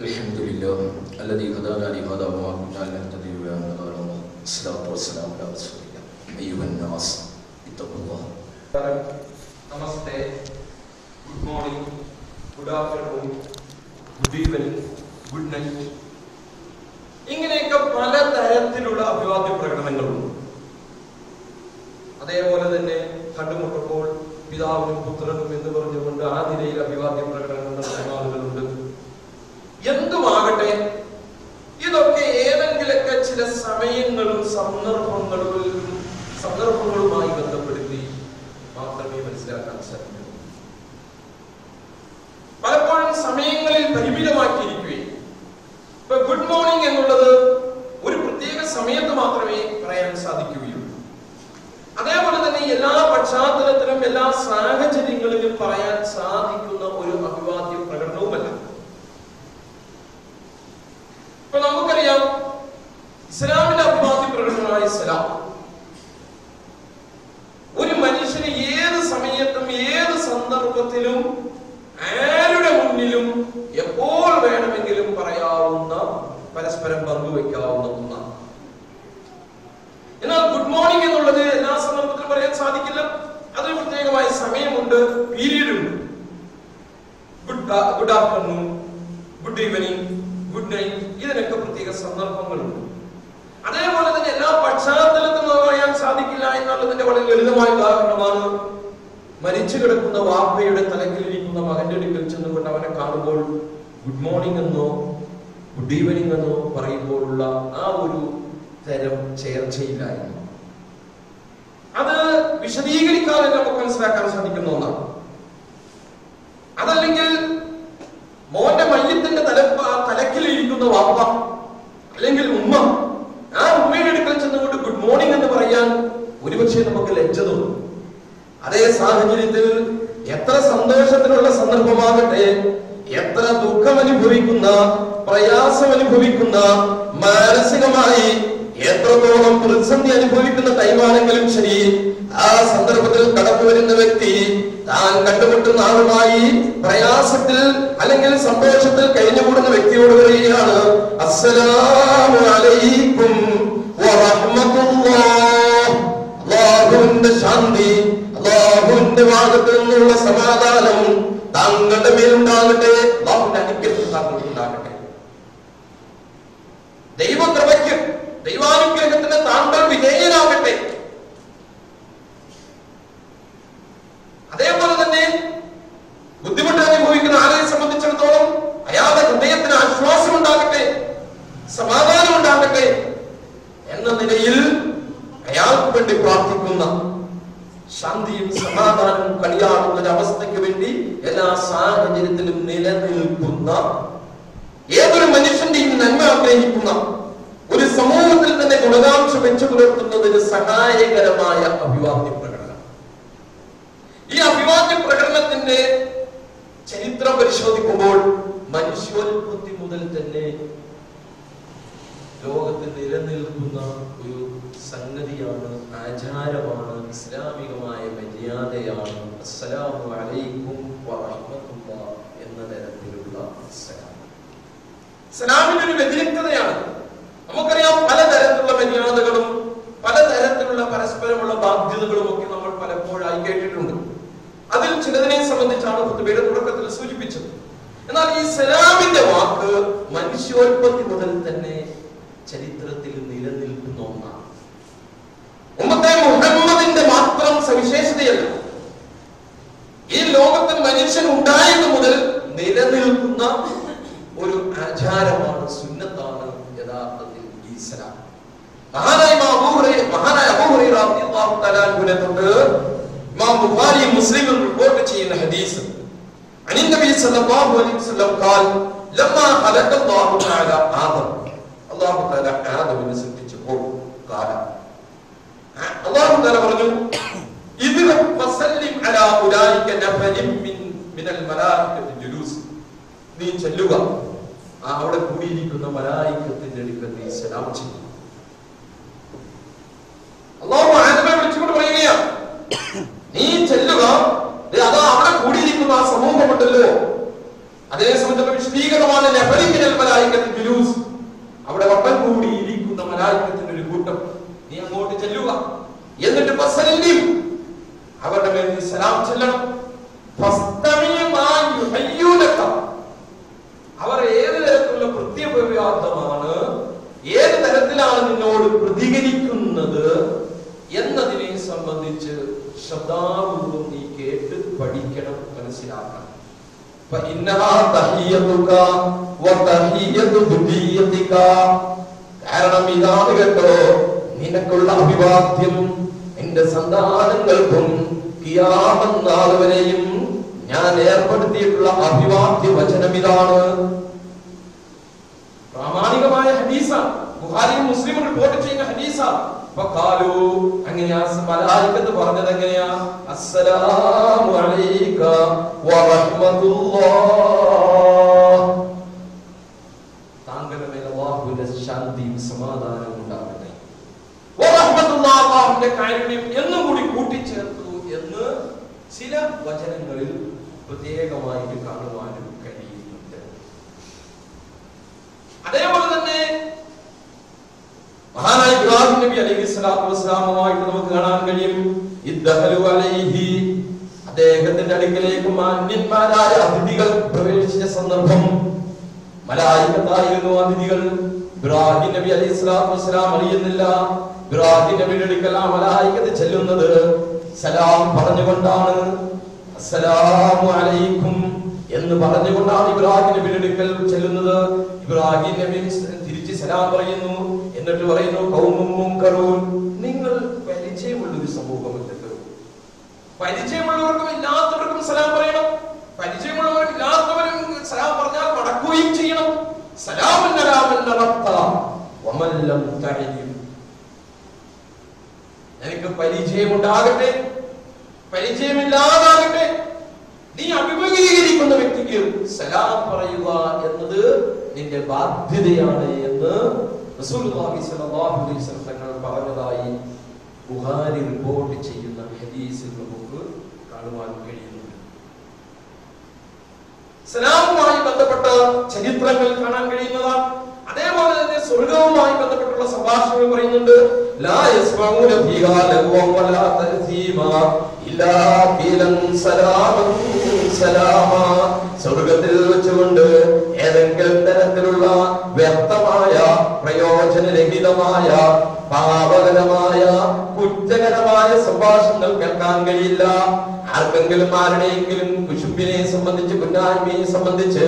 الحمد لله الذي هدانا لهذا وما كنا لنهتدي لولا ان هدانا الله الصلاه والسلام على رسول الله ايها الناس اتقوا الله നമസ്തേ good morning good afternoon good evening good night ഇങ്ങനെയൊക്കെ പല തരത്തിലുള്ള അഭിവാദ്യ പ്രകടനങ്ങളുണ്ട് അതേപോലെ തന്നെ കണ്ടുമുട്ടുമ്പോൾ പിതാവിനും പുത്രനും എന്ന് പറഞ്ഞുകൊണ്ട് ആ നിലയിൽ അഭിവാദ്യ പ്രകടനങ്ങൾ നടത്തുന്ന ആളുകളുണ്ട് എന്തുമാകട്ടെ ഇതൊക്കെ ഏതെങ്കിലൊക്കെ ചില സമയങ്ങളും സന്ദർഭങ്ങളും സന്ദർഭങ്ങളുമായി ബന്ധപ്പെടുത്തി മാത്രമേ മനസ്സിലാക്കാൻ സാധിക്കൂ. പലപ്പോഴും സമയങ്ങളിൽ പരിമിതമാക്കിയിരിക്കുകയും ഇപ്പൊ ഗുഡ് മോർണിംഗ് എന്നുള്ളത് ഒരു പ്രത്യേക സമയത്ത് മാത്രമേ പറയാൻ സാധിക്കുകയുള്ളൂ. അതേപോലെ തന്നെ എല്ലാ പശ്ചാത്തലത്തിലും എല്ലാ സാഹചര്യങ്ങളിലും പറയാൻ സാധിക്കുന്ന ഒരു അഭിവാദ്യ പ്രകടനവുമല്ല ഇപ്പൊ നമുക്കറിയാം ഇസ്ലാമിന്റെ അഭിവാദ്യ സലാം ഒരു മനുഷ്യന് ഏത് സമയത്തും ഏത് സന്ദർഭത്തിലും ആരുടെ മുന്നിലും എപ്പോൾ വേണമെങ്കിലും പറയാവുന്ന പരസ്പരം പങ്കുവെക്കാവുന്ന ഒന്നാണ് എന്നാൽ ഗുഡ് മോർണിംഗ് എന്നുള്ളത് എല്ലാ സന്ദർഭത്തിലും പറയാൻ സാധിക്കില്ല. അതിന് പ്രത്യേകമായ സമയമുണ്ട് പീരീഡ് ഉണ്ട് good good afternoon good evening good night ഇതിനൊക്കെ പ്രത്യേക സന്ദർഭങ്ങളുണ്ട്. അതേപോലെ തന്നെ എല്ലാ പശ്ചാത്തലത്തിലും നിന്ന് പറയാൻ സാധിക്കില്ല എന്നുള്ളതിന്റെ വളരെ ലളിതമായ ഉദാഹരണമാണ് മരിച്ചു കിടക്കുന്ന വാപ്പയുടെ തലക്കിലിരിക്കുന്ന മകന്റെ അടുക്കൽ ചെന്നുകൊണ്ട് അവനെ കാണുമ്പോൾ ഗുഡ് മോർണിംഗ് എന്നോ ഗുഡ് ഈവനിങ് എന്നോ പറയുമ്പോഴുള്ള ആ ഒരു തരം ചേർച്ചയില്ലായ്മ അത് വിശദീകരിക്കാതെ നമുക്ക് മനസ്സിലാക്കാൻ സാധിക്കുന്ന ഒന്നാണ്. അതല്ലെങ്കിൽ മോന്റെ മയ്യത്തിന്റെ തല തലക്കിലിരിക്കുന്ന വാപ്പ അല്ലെങ്കിൽ ഉമ്മ ആ ഉമ്മയുടെ അടുക്കൽ ചെന്നുകൊണ്ട് ഗുഡ് മോർണിംഗ് എന്ന് പറയാൻ ഒരുപക്ഷെ നമുക്ക് ലജ്ജ തോന്നും അതേ സാഹചര്യത്തിൽ എത്ര സന്തോഷത്തിനുള്ള സന്ദർഭമാകട്ടെ എത്ര ദുഃഖം അനുഭവിക്കുന്ന പ്രയാസം അനുഭവിക്കുന്ന മാനസികമായി എത്രത്തോളം പ്രതിസന്ധി അനുഭവിക്കുന്ന ടൈമാണെങ്കിലും ശരി ആ സന്ദർഭത്തിൽ കടന്നു വരുന്ന വ്യക്തി താൻ കണ്ടുമുട്ടുന്ന ആളുമായി പ്രയാസത്തിൽ അല്ലെങ്കിൽ സന്തോഷത്തിൽ കഴിഞ്ഞുകൂടുന്ന വ്യക്തിയോട് പറയുകയാണ് അസ്സലാമു അലൈക്കും വറഹ്മത്തുള്ളാഹ് അള്ളാഹുവിന്റെ ശാന്തി അള്ളാഹുവിന്റെ ഭാഗത്ത് നിന്നുള്ള സമാധാനം താങ്കളുടെ മേലുണ്ടാകട്ടെ അള്ളാഹുവിന്റെ അനുഗ്രഹം താങ്കൾക്കുണ്ടാകട്ടെ ദൈവകൃപയ്ക്ക് ദൈവാനുഗ്രഹത്തിന് താങ്കൾ വിധേയനാകട്ടെ. അതേപോലെ തന്നെ ബുദ്ധിമുട്ട് അനുഭവിക്കുന്ന ആളെ സംബന്ധിച്ചിടത്തോളം അയാളുടെ ഹൃദയത്തിന് ആശ്വാസം ഉണ്ടാകട്ടെ സമാധാനം ഉണ്ടാകട്ടെ എന്ന നിലയിൽ അയാൾക്ക് വേണ്ടി പ്രാർത്ഥിക്കുന്ന ശാന്തിയും സമാധാനവും കളിയാടുന്ന ഒരു അവസ്ഥയ്ക്ക് വേണ്ടി എല്ലാ സാഹചര്യത്തിലും നിലനിൽക്കുന്ന ഏതൊരു മനുഷ്യന്റെയും നന്മ ആഗ്രഹിക്കുന്ന ഒരു സമൂഹത്തിൽ തന്നെ ഗുണകാംക്ഷ വെച്ചു പുലർത്തുന്നതിന് സഹായകരമായ അഭിവാദ്യ പ്രകടനം. ഈ അഭിവാദ്യ പ്രകടനത്തിന്റെ ചരിത്രം പരിശോധിക്കുമ്പോൾ മനുഷ്യോൽപത്തി മുതൽ തന്നെ ലോകത്ത് നിലനിൽക്കുന്ന ഒരു സംഗതിയാണ് ആചാരമാണ് ഇസ്ലാമികമായ മര്യാദയാണ്. അസ്സലാമു അലൈക്കും വറഹ്മത്തുള്ള എന്ന തരത്തിലുള്ള നമുക്കറിയാം പലതരത്തിലുള്ള മര്യാദകളും പലതരത്തിലുള്ള പരസ്പരമുള്ള ബാധ്യതകളും ഒക്കെ നമ്മൾ പലപ്പോഴായി കേട്ടിട്ടുണ്ട്. അതിൽ ചിലതിനെ സംബന്ധിച്ചാണ് ഹുത്തുബയുടെ തുടക്കത്തിൽ സൂചിപ്പിച്ചത്. എന്നാൽ ഈ സലാമിന്റെ വാക്ക് മനുഷ്യോൽപത്തി മുതൽ തന്നെ ചരിത്രത്തിൽ നിലനിൽക്കുന്ന ഒന്നാണ് ഉമ്മത്തെ മുഹമ്മദിന്റെ മാത്രം സവിശേഷതയല്ല ഈ ലോകത്തിൽ മനുഷ്യൻ ഉണ്ടായത് മുതൽ നിലനിൽക്കുന്ന ഒരു ആചാരമാണ് സുന്നത്താണ് യഥാർത്ഥത്തിൽ ഈ സലാം മഹാനായ ഇമാം അബൂ ഹുറൈറ മഹാനായ അബൂ ഹുറൈറ റളിയല്ലാഹു തആല അൻഹുവിനെ തൊട്ട് ഇമാം ബുഖാരിയും മുസ്ലിമും റിപ്പോർട്ട് ചെയ്യുന്ന ഹദീസ് عن النبي صلى الله عليه وسلم قال لما خلق الله تعالى آدم അള്ളാഹു താല ആദവിനെ സൃഷ്ടിച്ചപ്പോൾ കാല. അള്ളാഹു താല പറഞ്ഞു നീ ചെല്ലുക. അവിടെ കൂടിയിരിക്കുന്ന മലായിക്കത്തിന്റെ അടുക്കൽ നീ സലാം ചെയ്യും. പറയുകയാണ് നീ ചെല്ലുക. അതാ അവിടെ കൂടിയിരിക്കുന്ന ആ സമൂഹമുണ്ടല്ലോ. അതേ സംബന്ധിച്ചുള്ള വിശദീകരണമാണ് ജുലൂസ്. അവിടെ വട്ടം കൂടി ഇരിക്കുന്ന മലായിക്കത്തിന്റെ ഒരു കൂട്ടം. നീ അങ്ങോട്ട് ചെല്ലുക. എന്നിട്ട് ഫസല്ലിം അവരുടെ മേൽ നീ സലാം ചെല്ലണം. അവർ ഏത് തരത്തിലുള്ള പ്രത്യപര്യാപ്തമാണ് ഏത് തരത്തിലാണ് നിന്നോട് പ്രതികരിക്കുന്നത് എന്നതിനെ സംബന്ധിച്ച് ശ്രദ്ധാപൂർവം നീ കേട്ട് പഠിക്കണം മനസ്സിലാക്കണം. കാരണം ഇതാണ് കേട്ടോ നിനക്കുള്ള അഭിവാദ്യം. നിന്റെ സന്താനങ്ങൾക്കും കിയാമെന്നാളുവരെയും ഞാൻ ഏർപ്പെടുത്തിയിട്ടുള്ള അഭിവാദ്യ വചനം ഇതാണ് പ്രാമാണികമായ ഹദീസ. ബുഹാരി മുസ്ലിം റിപ്പോർട്ട് ചെയ്യുന്ന ഹദീസ. അങ്ങനെയാ മലായിക്കത്ത് പറഞ്ഞത് എങ്ങനെയാ? അസ്സലാമു അലൈക വറഹ്മത്തുള്ളാഹ് ശാന്തിയും സമാധാനവും ഉണ്ടാകട്ടെ അള്ളാഹുവിന്റെ എന്നും കൂടി കൂട്ടിച്ചേർത്തു എന്ന് ചില വചനങ്ങളിൽ പ്രത്യേകമായിട്ട് കാണുവാനും കഴിയുന്നുണ്ട്. അതേപോലെ തന്നെ മഹാനായ ഇബ്രാഹിം നബി അലൈഹി സ്വലാത്തു വസ്സലാമുമായിട്ട് നമുക്ക് കാണാൻ കഴിയും. അലൈഹി. അദ്ദേഹത്തിന്റെ അടുക്കലേക്ക് മാന്യന്മാരായ അതിഥികൾ പ്രവേശിച്ച സന്ദർഭം. മലായികത്തായിരുന്നു അതിഥികൾ. ഇബ്രാഹിം നബി അലൈഹി സ്വലാത്തു വസ്സലാം അറിയുന്നില്ല. ഇബ്രാഹിം നബിയുടെ അടുക്കൽ ആ ചെല്ലുന്നത്. സലാം പറഞ്ഞുകൊണ്ടാണ്. അസ്സലാമു അലൈക്കും എന്ന് പറഞ്ഞുകൊണ്ടാണ് ഇബ്രാഹിം നബിയുടെ അടുക്കൽ ചെല്ലുന്നത്. ഇബ്രാഹിം നബി തിരിച്ച് സലാം പറയുന്നു. എന്നിട്ട് പറയുന്നു കൗമും മുൻകറൂൻ. നിങ്ങൾ പരിചയമുള്ള ഒരു സമൂഹമല്ലല്ലോ പരിചയമുള്ളവർക്കും ഇല്ലാത്തവർക്കും സലാം പറയണം. പരിചയമുള്ളവർക്ക് ഇല്ലാത്തവരും സലാം പറഞ്ഞാൽ മടക്കുകയും ചെയ്യണം. സലാമൻ അലാമൻ നടത്ത വമല്ലം തഴയും എനിക്ക് പരിചയമുണ്ടാകട്ടെ? പരിചയമില്ലാതാകട്ടെ? നീ അഭിമുഖീകരിക്കുന്ന വ്യക്തിക്ക് സലാം പറയുക എന്നത് നിന്റെ ബാധ്യതയാണ് എന്ന് തങ്ങൾ പറഞ്ഞതായി ബുഹാരി റിപ്പോർട്ട് ചെയ്യുന്ന ഹദീസിൽ നമുക്ക് കാണുവാൻ കഴിയുന്നുണ്ട്. സലാമുമായി ബന്ധപ്പെട്ട ചരിത്രങ്ങൾ കാണാൻ കഴിയുന്നതാണ് അതേപോലെ തന്നെ സ്വർഗവുമായി ബന്ധപ്പെട്ടുള്ള സംഭാഷണങ്ങൾ പറയുന്നുണ്ട്. സ്വർഗത്തിൽ വെച്ചുകൊണ്ട് ഏതെങ്കിലും തരത്തിലുള്ള വ്യക്തമായ പ്രയോജനരഹിതമായ പാപകരമായ കുറ്റകരമായ സംഭാഷണങ്ങൾ കേൾക്കാൻ കഴിയില്ല. ആർക്കെങ്കിലും ആരുടെയെങ്കിലും കുശുമ്പിനെ സംബന്ധിച്ച് കുന്നായ്മയെ സംബന്ധിച്ച്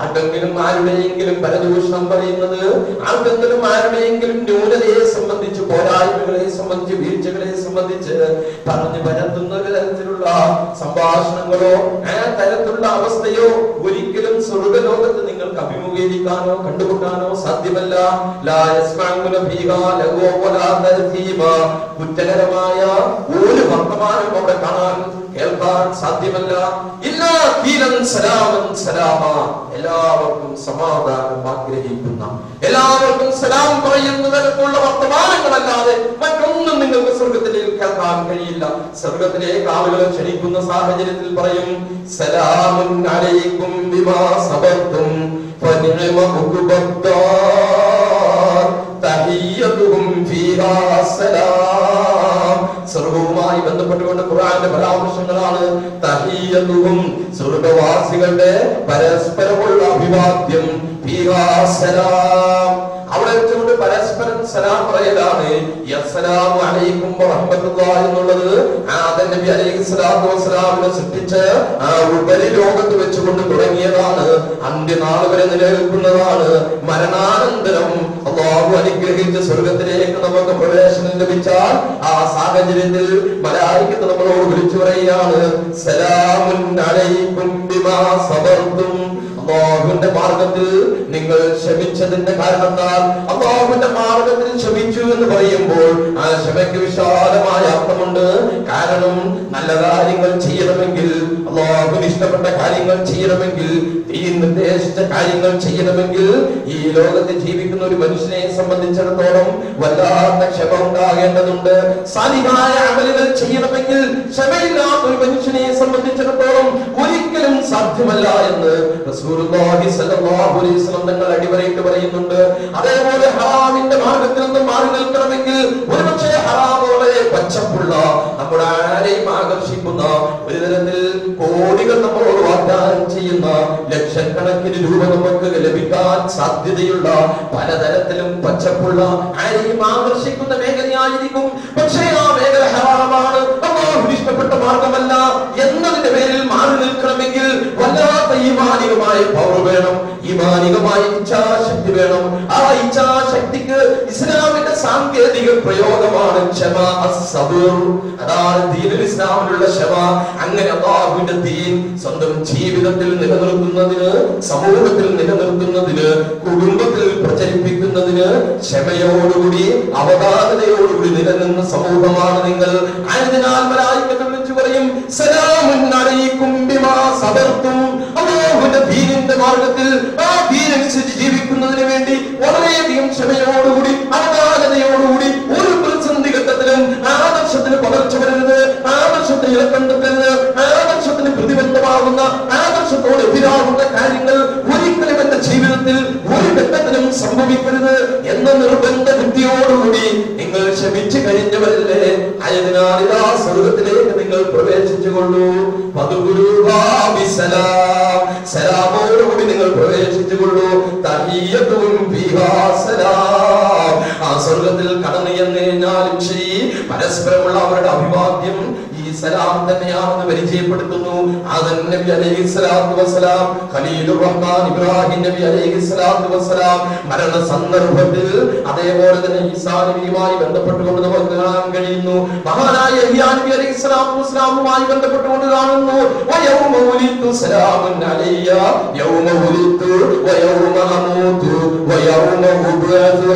ആർക്കെങ്കിലും ആരുടെയെങ്കിലും പരദൂഷണം പറയുന്നത് ആർക്കെങ്കിലും ആരുടെയെങ്കിലും ന്യൂനതയെ സംബന്ധിച്ച് പോരായ്മകളെ സംബന്ധിച്ച് വീഴ്ചകളെ സംബന്ധിച്ച് പറഞ്ഞു പരത്തുന്ന ഒരു തരത്തിലുള്ള സംഭാഷണങ്ങളോ ആ തരത്തിലുള്ള അവസ്ഥയോ ഒരിക്കലും സ്വർഗലോകത്ത് നിങ്ങൾക്ക് അഭിമുഖീകരിക്കാനോ കണ്ടുമുട്ടാനോ സാധ്യമല്ല. കുറ്റകരമായ ഒരു വർത്തമാനം അവിടെ കാണാൻ കേൾക്കാൻ സാധ്യമല്ല. ഇല്ലാ സലാമൻ സലാമ. എല്ലാവർക്കും സമാധാനം ആഗ്രഹിക്കുന്ന എല്ലാവർക്കും സലാം പറയുന്ന തരത്തിലുള്ള വർത്തമാനങ്ങളല്ലാതെ മറ്റൊന്നും നിങ്ങൾക്ക് സ്വർഗത്തിലേക്ക് കേൾക്കാൻ കഴിയില്ല. സ്വർഗത്തിലെ ആളുകളെ ക്ഷണിക്കുന്ന സാഹചര്യത്തിൽ പറയും സലാമുൻ അലൈക്കും ബിമാ സബർത്തും ഫനിഅമ ഉഖ്ബദ്ദാർ തഹിയ്യതുഹും ഫീഹാ സലാം. സർവവുമായി ബന്ധപ്പെട്ടുകൊണ്ട് ഖുർആന്റെ പരാമർശങ്ങളാണ് തഹിയ്യതുഹും സ്വർഗവാസികളുടെ പരസ്പരമുള്ള അഭിവാദ്യം അവിടെ വെച്ചുകൊണ്ട് പരസ്പരം സലാം പറയലാണ്. എന്നുള്ളത് ആദം നബി അലൈഹി സ്വലാത്തു വസ്സലാമിനെ സൃഷ്ടിച്ച് ആ ഉപരിലോകത്ത് വെച്ചുകൊണ്ട് തുടങ്ങിയതാണ്. അന്ത്യനാൾ വരെ നിലനിൽക്കുന്നതാണ്. മരണാനന്തരം അള്ളാഹു അനുഗ്രഹിച്ച സ്വർഗത്തിലേക്ക് നമുക്ക് പ്രവേശനം ലഭിച്ചാൽ ആ സാഹചര്യത്തിൽ മലായിക്കത്ത് നമ്മളോട് വിളിച്ചു പറയുകയാണ് സലാമുൻ അലൈക്കും ബിമാ സബർത്തും അള്ളാഹുവിന്റെ മാർഗത്തിൽ നിങ്ങൾ ക്ഷമിച്ചതിന്റെ കാരണത്താൽ അള്ളാഹുവിന്റെ മാർഗത്തിൽ ക്ഷമിച്ചു എന്ന് പറയുമ്പോൾ ആ ക്ഷമയ്ക്ക് വിശാലമായ അർത്ഥമുണ്ട്. കാരണം നല്ല കാര്യങ്ങൾ ചെയ്യണമെങ്കിൽ അള്ളാഹുവിന് ഇഷ്ടപ്പെട്ട കാര്യങ്ങൾ ചെയ്യണമെങ്കിൽ ഈ നിർദ്ദേശിച്ച കാര്യങ്ങൾ ചെയ്യണമെങ്കിൽ ഈ ലോകത്ത് ജീവിക്കുന്ന ഒരു മനുഷ്യനെ സംബന്ധിച്ചിടത്തോളം വല്ലാത്ത ക്ഷമ ഉണ്ടാകേണ്ടതുണ്ട്. സാലിഹായ അമലുകൾ ചെയ്യണമെങ്കിൽ ക്ഷമയില്ലാത്ത ഒരു മനുഷ്യനെ സംബന്ധിച്ചിടത്തോളം ഒരിക്കലും സാധ്യമല്ല എന്ന് തങ്ങൾ അടിവരയിട്ട് പറയുന്നുണ്ട് അതേപോലെ ഹറാമിന്റെ മാർഗത്തിൽ നിന്നും മാറി നിൽക്കണമെങ്കിൽ ഒരുപക്ഷെ ഹറാം പച്ചപ്പുള്ള നമ്മുടെ ആരെയും ആകർഷിക്കുന്ന ഒരു തരത്തിൽ കോടികൾ നമ്മളോട് വാഗ്ദാനം ചെയ്യുന്ന ലക്ഷക്കണക്കിന് രൂപ നമുക്ക് ലഭിക്കാൻ സാധ്യതയുള്ള പലതരത്തിലും പച്ചപ്പുള്ള ആരെയും ആകർഷിക്കുന്ന മേഖലയായിരിക്കും. പക്ഷേ ആ മേഖല ഹറാമാണ്. അള്ളാഹുവിന് ഇഷ്ടപ്പെട്ട മാർഗമല്ല എന്നതിന്റെ പേരിൽ മാറി നിൽക്കണമെങ്കിൽ വല്ലാത്ത ഈമാനികമായ പവർ വേണം. ഈമാനികമായ ഇച്ഛാശക്തി വേണം. ആ ഇച്ഛാശക്തിക്ക് ഇസ്ലാമിന്റെ സാങ്കേതിക പ്രയോഗമാണ് ക്ഷമ അതാണ് ദീനിൽ ഇസ്ലാമിലുള്ള ക്ഷമ. അങ്ങനെ അള്ളാഹുവിന്റെ ദീൻ സ്വന്തം ജീവിതത്തിൽ നിലനിർത്തുന്നതിന് സമൂഹത്തിൽ നിലനിർത്തുന്നതിന് കുടുംബത്തിൽ പ്രചരിപ്പിക്കുന്നതിന് ക്ഷമയോടുകൂടി അവതാരതയോടുകൂടി നിലനിന്ന സമൂഹമാണ് നിങ്ങൾ. ആയതിനാൽ മലായിക്കത്ത് വിളിച്ചു പറയും സലാമുൻ അലൈക്കും ബിമാ സബർത്തും. അല്ലാഹുവിന്റെ ദീനിന്റെ ആ ദീനനുസരിച്ച് ജീവിക്കുന്നതിന് വേണ്ടി വളരെയധികം ക്ഷമയോടുകൂടി അവതാരതയോടുകൂടി ഒരു പ്രതിസന്ധി ഘട്ടത്തിലും ആദർശത്തിന് പകർച്ച വരരുത് ആദർശത്തെ ഇലക്കണ്ടെത്തരുത് ആദർശത്തിന് പ്രതിബന്ധമാകുന്ന ആദർശത്തോട് എതിരാകുന്ന കാര്യങ്ങൾ ഒരിക്കലും എന്റെ ജീവിതത്തിൽ ഒരു ഘട്ടത്തിലും സംഭവിക്കരുത് എന്ന നിർബന്ധ ബുദ്ധിയോടുകൂടി നിങ്ങൾ ക്ഷമിച്ചു കഴിഞ്ഞവരല്ലേ? ആയതിനാൽ ഇതാ സ്വർഗത്തിലേക്ക് നിങ്ങൾ പ്രവേശിച്ചുകൊള്ളൂ സലാമോടുകൂടി നിങ്ങൾ പ്രവേശിച്ചുകൊള്ളൂ തഹിയത്തും ആ സ്വർഗത്തിൽ കടന്നു എന്ന് ശരി പരസ്പരമുള്ള അവരുടെ അഭിവാദ്യം ഈ സലാം തന്നെയാണെന്ന് പരിചയപ്പെടുത്തുന്നു. ആദൻ നബി അലൈഹി സ്വലാത്തു വസ്സലാം റഹ്മാൻ ഇബ്രാഹിം നബി അലൈഹി സ്വലാത്തു സന്ദർഭത്തിൽ അതേപോലെ തന്നെ ഈസാ നബിയുമായി ബന്ധപ്പെട്ടുകൊണ്ട് നമുക്ക് കാണാൻ കഴിയുന്നു. മഹാനായ യഹ്യാ നബി അലൈഹി സ്വലാത്തു വസ്സലാമുമായി ബന്ധപ്പെട്ടുകൊണ്ട് കാണുന്നു. വയൗമ ഉലിത്തു സലാമുൻ അലയ്യ യൗമ ഉലിത്തു വയൗമ അമൂതു വയൗമ ഉബ്അതു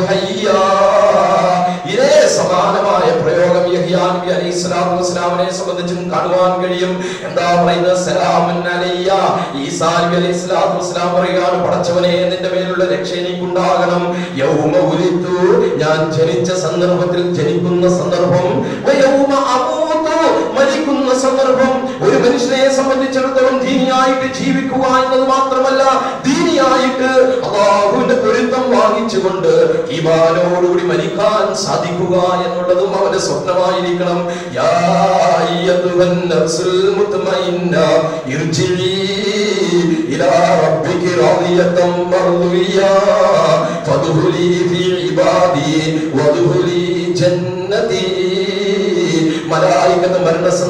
ഇതേ സമാനമായ പ്രയോഗം യഹ്യാ നബി അലൈഹി സ്വലാത്തു വസ്സലാമിനെ സംബന്ധിച്ചും കാണുവാൻ കഴിയും. എന്താ പറയുന്നത്? സലാമുൻ അലയ്യ. ഈസാ നബി അലൈഹി സ്വലാത്തു വസ്സലാം പറയുകയാണ് പടച്ചവനെ നിന്റെ മേലുള്ള രക്ഷ എനിക്കുണ്ടാകണം. യൗമ ഉലിത്തു. ഞാൻ ജനിച്ച സന്ദർഭത്തിൽ ജനിക്കുന്ന സന്ദർഭം യൗമ അമൂതു മരിക്കുന്ന സന്ദർഭം ഒരു മനുഷ്യനെ സംബന്ധിച്ചിടത്തോളം ദീനിയായിട്ട് ജീവിക്കുക എന്നത് മാത്രമല്ല ദീനിയായിട്ട് അള്ളാഹുവിന്റെ പൊരുത്തം വാങ്ങിച്ചുകൊണ്ട് ഈമാനോടുകൂടി മരിക്കാൻ സാധിക്കുക എന്നുള്ളതും അവന്റെ സ്വപ്നമായിരിക്കണം. യാ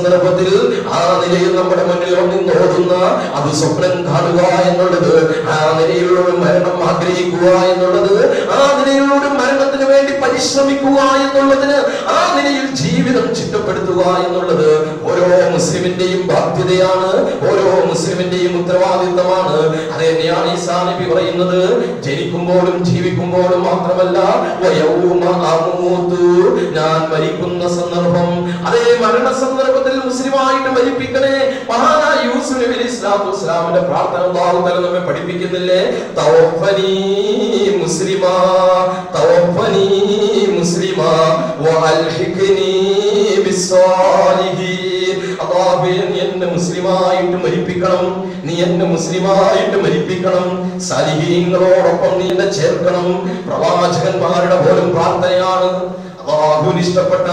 സന്ദർഭത്തിൽ ആ നിലയിൽ നമ്മുടെ മുന്നിൽ ഓടുന്ന അത് സ്വപ്നം കാണുക എന്നുള്ളത് ആ നിലയിലുള്ള മരണം ആഗ്രഹിക്കുക എന്നുള്ളത് ആ വേണ്ടി പരിശ്രമിക്കുക എന്നുള്ളതിന് ആ നിലയിൽ ജീവിതം ചിട്ടപ്പെടുത്തുക എന്നുള്ളത് ഓരോ മുസ്ലിമിന്റെയും ബാധ്യതയാണ് ഓരോ മുസ്ലിമിന്റെയും ഉത്തരവാദിത്തമാണ്. അത് തന്നെയാണ് ഈ നബി പറയുന്നത് ജനിക്കുമ്പോഴും ജീവിക്കുമ്പോഴും മാത്രമല്ല ഞാൻ മരിക്കുന്ന സന്ദർഭം. അതേ മരണ സന്ദർഭത്തിൽ മുസ്ലിമായിട്ട് മരിപ്പിക്കണേ മഹാനായ യൂസുഫ് പ്രാർത്ഥന തആല നമ്മെ പഠിപ്പിക്കുന്നില്ലേ? തവഫനി മുസ്ലിമാ തവഫനി മുസ്ലിമാ വഅൽഹിഖ്നി ബിസ്സാലിഹീൻ. അല്ലാഹുവേ നീ എന്നെ മുസ്ലിമായിട്ട് മരിപ്പിക്കണം. നീ എന്നെ മുസ്ലിമായിട്ട് മരിപ്പിക്കണം. സാലിഹീങ്ങളോടൊപ്പം നീ എന്നെ ചേർക്കണം. പ്രവാചകന്മാരുടെ പോലും പ്രാർത്ഥനയാണ്. അള്ളാഹുവിന് ഇഷ്ടപ്പെട്ട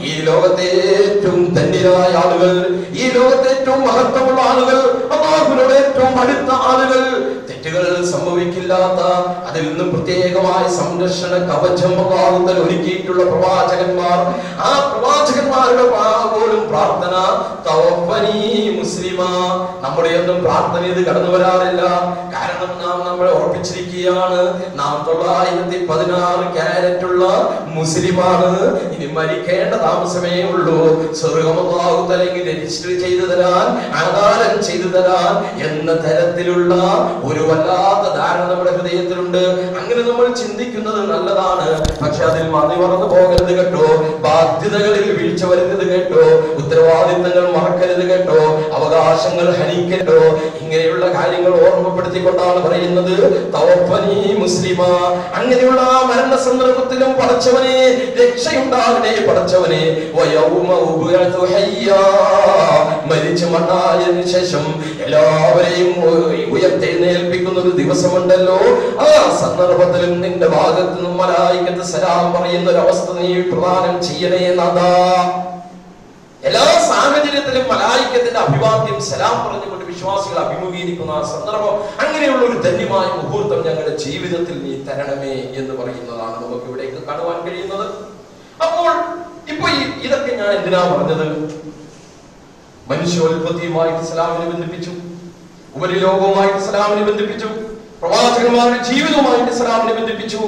ഈ ലോകത്തെ ഏറ്റവും ധന്യരായ ആളുകൾ ഈ ലോകത്തെ ഏറ്റവും മഹത്വമുള്ള ആളുകൾ അള്ളാഹുവിനോട് ഏറ്റവും അടുത്ത ആളുകൾ തെറ്റുകൾ സംഭവിക്കില്ലാത്ത അതിൽ നിന്നും പ്രത്യേകമായ സംരക്ഷണ കവചം അള്ളാഹുത്തൽ ഒരുക്കിയിട്ടുള്ള പ്രവാചകന്മാർ. ആ പ്രവാചകന്മാരുടെ പ്രാ- പോലും പ്രാർത്ഥന മുസ്ലിമ. നമ്മുടെ ഒന്നും പ്രാർത്ഥന ഇത് കടന്നു വരാറില്ല. കാരണം നാം നമ്മളെ ഓർപ്പിച്ചിരിക്കുകയാണ് നാം തൊള്ളായിരത്തി പതിനാറ് ക്യാരറ്റുള്ള മുസ്ലിമാണ്. ഇനി മരിക്കേണ്ട താമസമേ ഉള്ളൂ. സ്വർഗമല്ലാഹുത്തലെങ്കിൽ രജിസ്റ്റർ ചെയ്തു തരാൻ ആധാരം ചെയ്തു തരാൻ എന്ന തരത്തിലുള്ള ഒരു വല്ലാത്ത ധാരണ നമ്മുടെ ഹൃദയത്തിലുണ്ട്. അങ്ങനെ നമ്മൾ ചിന്തിക്കുന്നത് നല്ലതാണ്. പക്ഷെ അതിൽ മതി മറന്നു പോകരുത് കേട്ടോ. ബാധ്യതകളിൽ വീഴ്ച വരുന്നത് കേട്ടോ. ഉത്തരവാദിത്തങ്ങൾ മറക്കരുത് കേട്ടോ. അവകാശങ്ങൾ ഹനിക്കട്ടോ ഇങ്ങനെയുള്ള കാര്യങ്ങൾ ഓർമ്മപ്പെടുത്തിക്കൊണ്ടാണ് പറയുന്നത്. മുസ്ലിമ. അങ്ങനെയുള്ള മരണ സന്ദർഭത്തിലും പടച്ചവനെ രക്ഷയുണ്ടാകണേ പടച്ചവനെ. മരിച്ചു മണ്ണായതിനു ശേഷം എല്ലാവരെയും ഉ- ഉയർത്തെഴുന്നേൽപ്പിക്കുന്ന ഒരു ദിവസമുണ്ടല്ലോ. ആ സന്ദർഭത്തിൽ നിന്റെ ഭാഗത്ത് നിന്നും മലായിക്കത്ത് സലാം പറയുന്ന ഒരു അവസ്ഥ നീ പ്രദാനം ചെയ്യണേ എല്ലാ സാഹചര്യത്തിലും മലായിക്കത്തിന്റെ അഭിവാദ്യം സലാം പറഞ്ഞുകൊണ്ട് വിശ്വാസികൾ അഭിമുഖീകരിക്കുന്ന ആ സന്ദർഭം അങ്ങനെയുള്ള ഒരു ധന്യമായ മുഹൂർത്തം ഞങ്ങളുടെ ജീവിതത്തിൽ നീ തരണമേ എന്ന് പറയുന്നതാണ് നമുക്ക് ഇവിടേക്ക് കാണുവാൻ കഴിയുന്നത്. അപ്പോൾ ഇപ്പൊ ഇതൊക്കെ ഞാൻ എന്തിനാ പറഞ്ഞത്? മനുഷ്യോൽപത്തിയുമായിട്ട് സലാമിനെ ബന്ധിപ്പിച്ചു. ഉപരിലോകവുമായിട്ട് ഇസ്ലാമിനെ ബന്ധിപ്പിച്ചു. പ്രവാചകന്മാരുടെ ജീവിതവുമായിട്ട് ഇസ്ലാമിനെ ബന്ധിപ്പിച്ചു.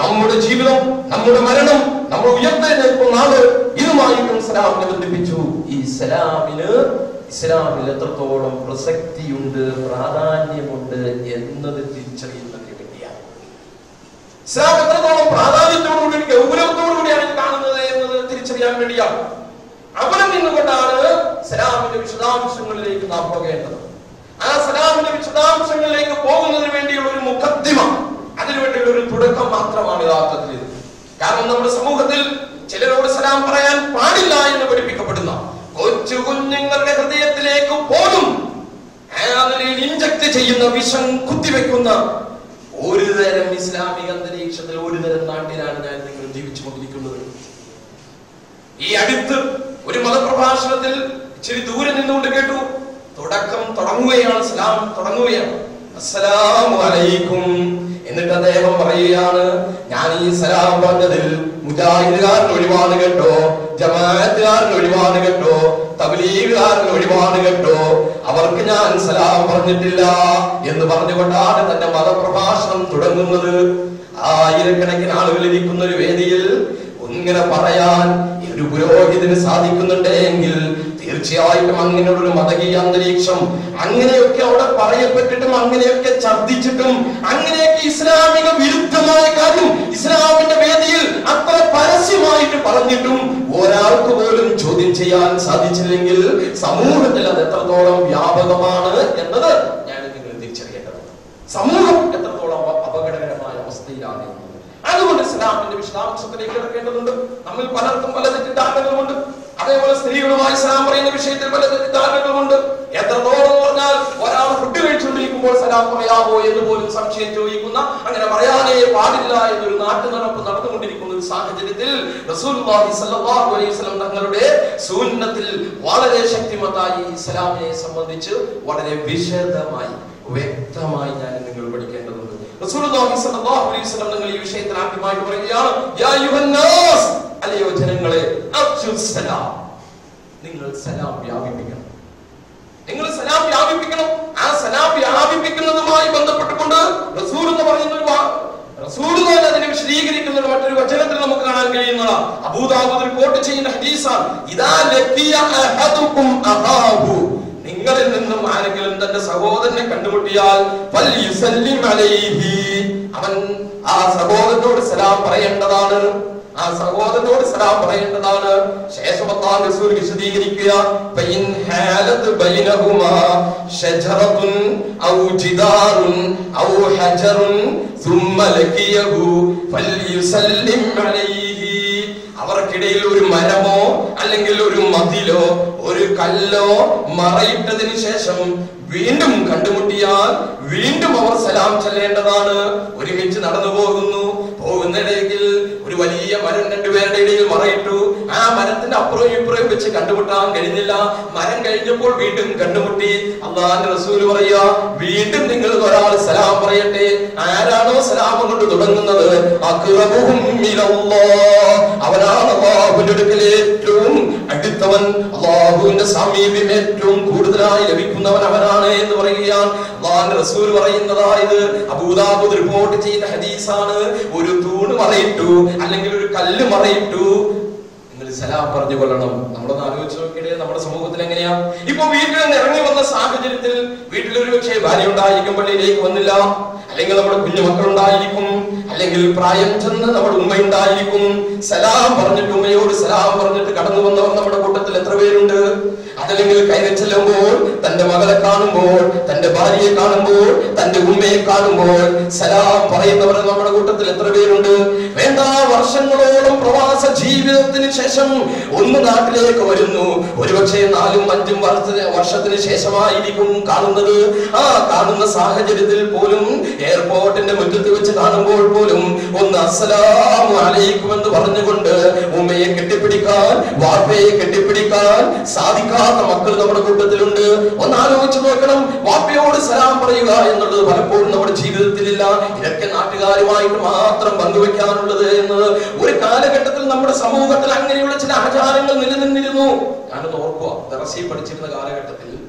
നമ്മുടെ ജീവിതം നമ്മുടെ മരണം നമ്മൾ ഉയർത്തെഴുന്നേൽക്കുന്ന നാട് ഇതുമായിട്ടും ഇസ്ലാമിനെ ബന്ധിപ്പിച്ചു. ഈ ഇസ്ലാമിന് ഇസ്ലാമിൽ എത്രത്തോളം പ്രസക്തിയുണ്ട് പ്രാധാന്യമുണ്ട് എന്നത് തിരിച്ചറിയുന്നതിന് വേണ്ടിയാണ്. ഇസ്ലാം എത്രത്തോളം പ്രാധാന്യത്തോടുകൂടി ഗൗരവത്തോടുകൂടിയാണ് കാണുന്നത് എന്നത് തിരിച്ചറിയാൻ വേണ്ടിയാണ്. അവിടെ നിന്നുകൊണ്ടാണ് ഇസ്ലാമിന്റെ വിശദാംശങ്ങളിലേക്ക് നാം പോകേണ്ടത്. ആ സലാമിന്റെ വിശദാംശങ്ങളിലേക്ക് പോകുന്നതിന് വേണ്ടിയുള്ള ഒരു മുഖദ്ദിമ അതിനുവേണ്ടിയുള്ള ഒരു തുടക്കം മാത്രമാണ് യഥാർത്ഥത്തിൽ. ഇത് കാരണം നമ്മുടെ സമൂഹത്തിൽ ചിലരോട് സലാം പറയാൻ പാടില്ല എന്ന് പഠിപ്പിക്കപ്പെടുന്ന കൊച്ചു കുഞ്ഞുങ്ങളുടെ ഹൃദയത്തിലേക്ക് പോലും ഇഞ്ചക്ട് ചെയ്യുന്ന വിഷം കുത്തിവെക്കുന്ന ഒരു തരം ഇസ്ലാമിക അന്തരീക്ഷത്തിൽ ഒരു തരം നാട്ടിലാണ് ഞാൻ നിങ്ങൾ ജീവിച്ചു കൊണ്ടിരിക്കുന്നത് ഈ അടുത്ത് ഒരു മതപ്രഭാഷണത്തിൽ ഇച്ചിരി ദൂരെ നിന്നുകൊണ്ട് കേട്ടു. തുടക്കം തുടങ്ങുകയാണ് സലാം തുടങ്ങുകയാണ്. അസ്സലാമു അലൈക്കും. എന്നിട്ട് അദ്ദേഹം പറയുകയാണ് ഞാൻ ഈ സലാം പറഞ്ഞതിൽ മുജാഹിദുകാരൻ ഒരുപാട് കേട്ടോ ജമാഅത്തുകാരൻ ഒരുപാട് കേട്ടോ തബ്ലീഗുകാരൻ ഒരുപാട് കേട്ടോ അവർക്ക് ഞാൻ സലാം പറഞ്ഞിട്ടില്ല എന്ന് പറഞ്ഞുകൊണ്ടാണ് തന്റെ മതപ്രഭാഷണം തുടങ്ങുന്നത്. ആയിരക്കണക്കിന് ആളുകൾ ഇരിക്കുന്ന ഒരു വേദിയിൽ ഇങ്ങനെ പറയാൻ ഒരു പുരോഹിതന് സാധിക്കുന്നുണ്ട് എങ്കിൽ തീർച്ചയായിട്ടും അങ്ങനെയുള്ള ഒരു മതകീയ അന്തരീക്ഷം അങ്ങനെയൊക്കെ അവിടെ പറയപ്പെട്ടിട്ടും അങ്ങനെയൊക്കെ ഛർദിച്ചിട്ടും അങ്ങനെയൊക്കെ ഇസ്ലാമിക വിരുദ്ധമായ കാര്യം ഇസ്ലാമിന്റെ വേദിയിൽ അത്ര പരസ്യമായിട്ട് പറഞ്ഞിട്ടും ഒരാൾക്ക് പോലും ചോദ്യം ചെയ്യാൻ സാധിച്ചില്ലെങ്കിൽ സമൂഹത്തിൽ അത് എത്രത്തോളം വ്യാപകമാണ് എന്നത് ഞാൻ നിങ്ങൾ തിരിച്ചറിയേണ്ടതാണ് സമൂഹം എത്രത്തോളം അപകടകരമായ അവസ്ഥയിലാണ് അതുകൊണ്ട് ഇസ്ലാമിന്റെ വിശദാംശത്തിലേക്ക് കിടക്കേണ്ടതുണ്ട്. നമ്മൾ പലർക്കും പല തെറ്റിദ്ധാരണകളുമുണ്ട്. അതേപോലെ സ്ത്രീകളുമായി സലാം പറയുന്ന വിഷയത്തിൽ പല തെറ്റിദ്ധാരണകളുമുണ്ട് എത്രത്തോളം പറഞ്ഞാൽ ഒരാൾ ഫുഡ് കഴിച്ചുകൊണ്ടിരിക്കുമ്പോൾ സലാം പറയാമോ എന്ന് പോലും സംശയം ചോദിക്കുന്ന അങ്ങനെ പറയാനേ പാടില്ല എന്നൊരു നാട്ടു നടപ്പ് നടന്നുകൊണ്ടിരിക്കുന്ന ഒരു സാഹചര്യത്തിൽ തങ്ങളുടെ സൂന്നത്തിൽ വളരെ ശക്തിമത്തായി ഇസ്ലാമിനെ സംബന്ധിച്ച് വളരെ വിശദമായി വ്യക്തമായി ഞാൻ നിങ്ങൾ പഠിക്കേണ്ടതുണ്ട്. നിങ്ങൾ ഈ വിഷയത്തിൽ ആദ്യമായി പറയുകയാണ് അല്ലയോ ജനങ്ങളെ നിങ്ങൾ സലാം വ്യാപിപ്പിക്കണം. നിങ്ങൾ സലാം വ്യാപിപ്പിക്കണം. ആ സലാം വ്യാപിപ്പിക്കുന്നതുമായി ബന്ധപ്പെട്ടുകൊണ്ട് റസൂൽ എന്ന് പറയുന്ന ഒരു റസൂൽ അതിനെ വിശദീകരിക്കുന്ന മറ്റൊരു വചനത്തിൽ നമുക്ക് കാണാൻ കഴിയുന്നതാണ്. അബൂദാബുദ് റിപ്പോർട്ട് ചെയ്യുന്ന ഹദീസാണ് ഇദാ ലഖിയ അഹദുക്കും അഹാഹു നിങ്ങളിൽ നിന്നും ആരെങ്കിലും തന്റെ സഹോദരനെ കണ്ടുമുട്ടിയാൽ അവൻ ആ സഹോദരനോട് സലാം പറയേണ്ടതാണ്. ആ സഹോദരനോട് സലാം പറയേണ്ടതാണ്. ശേഷം റസൂൽ വിശദീകരിക്കുക. ഔ ഹജറുൻ ലഖിയഹു അലൈഹി അവർക്കിടയിൽ ഒരു മരമോ അല്ലെങ്കിൽ ഒരു മതിലോ ഒരു കല്ലോ മറയിട്ടതിന് ശേഷം വീണ്ടും കണ്ടുമുട്ടിയാൽ വീണ്ടും അവർ സലാം ചെല്ലേണ്ടതാണ്. ഒരുമിച്ച് നടന്നു പോകുന്നു പോകുന്നിടയിൽ വലിയ മരം രണ്ടുപേരുടെ ഇടയിൽ മറയിട്ടു. ആ മരത്തിന്റെ അപ്പുറവും ഇപ്പുറവും വെച്ച് കണ്ടുമുട്ടാൻ കഴിഞ്ഞില്ല. മരം കഴിഞ്ഞപ്പോൾ വീണ്ടും കണ്ടുമുട്ടി. അള്ളാന്റെ റസൂൽ പറയാ വീണ്ടും നിങ്ങൾ ഒരാൾ സലാം പറയട്ടെ. ആരാണോ സലാം കൊണ്ട് തുടങ്ങുന്നത്. അവനാണ് അള്ളാഹുവിന്റെ അടുക്കൽ ഏറ്റവും അടുത്തവൻ. അള്ളാഹുവിന്റെ സാമീപ്യം ഏറ്റവും കൂടുതലായി ലഭിക്കുന്നവൻ അവനാണ് എന്ന് പറയുകയാണ്. അള്ളാഹുന്റെ റസൂൽ പറയുന്നതായത് അബൂദാബുദ് റിപ്പോർട്ട് ചെയ്ത ഹദീസാണ്. ഒരു തൂണ് മറയിട്ടു. അല്ലെങ്കിൽ ഒരു കല്ല് മറയിട്ടു നിങ്ങൾ സലാം പറഞ്ഞു കൊള്ളണം നമ്മളൊന്ന് ആലോചിച്ച് നോക്കിയിട്ട് നമ്മുടെ സമൂഹത്തിൽ എങ്ങനെയാ? ഇപ്പൊ വീട്ടിൽ നിന്ന് ഇറങ്ങി വന്ന സാഹചര്യത്തിൽ വീട്ടിൽ ഒരു പക്ഷേ ഭാര്യ ഉണ്ടായിരിക്കും പള്ളിയിലേക്ക് വന്നില്ല. അല്ലെങ്കിൽ നമ്മുടെ കുഞ്ഞു മക്കളുണ്ടായിരിക്കും അല്ലെങ്കിൽ പ്രായം ചെന്ന് നമ്മുടെ ഉമ്മയുണ്ടായിരിക്കും സലാം പറഞ്ഞിട്ട് ഉമ്മയോട് സലാം പറഞ്ഞിട്ട് കടന്നു വന്നവർ നമ്മുടെ കൂട്ടത്തിൽ എത്ര പേരുണ്ട്? അതല്ലെങ്കിൽ കയറി തന്റെ മകളെ കാണുമ്പോൾ തന്റെ ഭാര്യയെ കാണുമ്പോൾ തന്റെ ഉമ്മയെ കാണുമ്പോൾ സലാം പറയുന്നവർ നമ്മുടെ കൂട്ടത്തിൽ എത്ര പേരുണ്ട്? വേണ്ട വർഷങ്ങളോളം പ്രവാസ ജീവിതത്തിന് ശേഷം ഒന്ന് നാട്ടിലേക്ക് വരുന്നു. ഒരുപക്ഷെ നാലും അഞ്ചും വർഷത്തിന് വർഷത്തിന് ശേഷമായിരിക്കും കാണുന്നത്. ആ കാണുന്ന സാഹചര്യത്തിൽ പോലും എയർപോർട്ടിന്റെ മുറ്റത്ത് വെച്ച് കാണുമ്പോൾ പോലും ഒന്ന് അസ്സലാമു അലൈക്കും എന്ന് പറഞ്ഞുകൊണ്ട് ഉമ്മയെ കെട്ടിപ്പിടിക്കാൻ വാപ്പയെ കെട്ടിപ്പിടിക്കാൻ സാധിക്കാത്ത മക്കൾ നമ്മുടെ കൂട്ടത്തിലുണ്ട്. ഒന്ന് ആലോചിച്ച് നോക്കണം. വാപ്പയോട് സലാം പറയുക എന്നുള്ളത് പലപ്പോഴും നമ്മുടെ ജീവിതത്തിലില്ല. ഇതൊക്കെ നാട്ടുകാരുമായിട്ട് മാത്രം പങ്കുവെക്കാനുള്ളത് എന്ന്. ഒരു കാലഘട്ടത്തിൽ നമ്മുടെ സമൂഹത്തിൽ അങ്ങനെയുള്ള ചില ആചാരങ്ങൾ നിലനിന്നിരുന്നു. ഞാനൊന്ന് ഓർക്കുക ദറസി പഠിച്ചിരുന്ന കാലഘട്ടത്തിൽ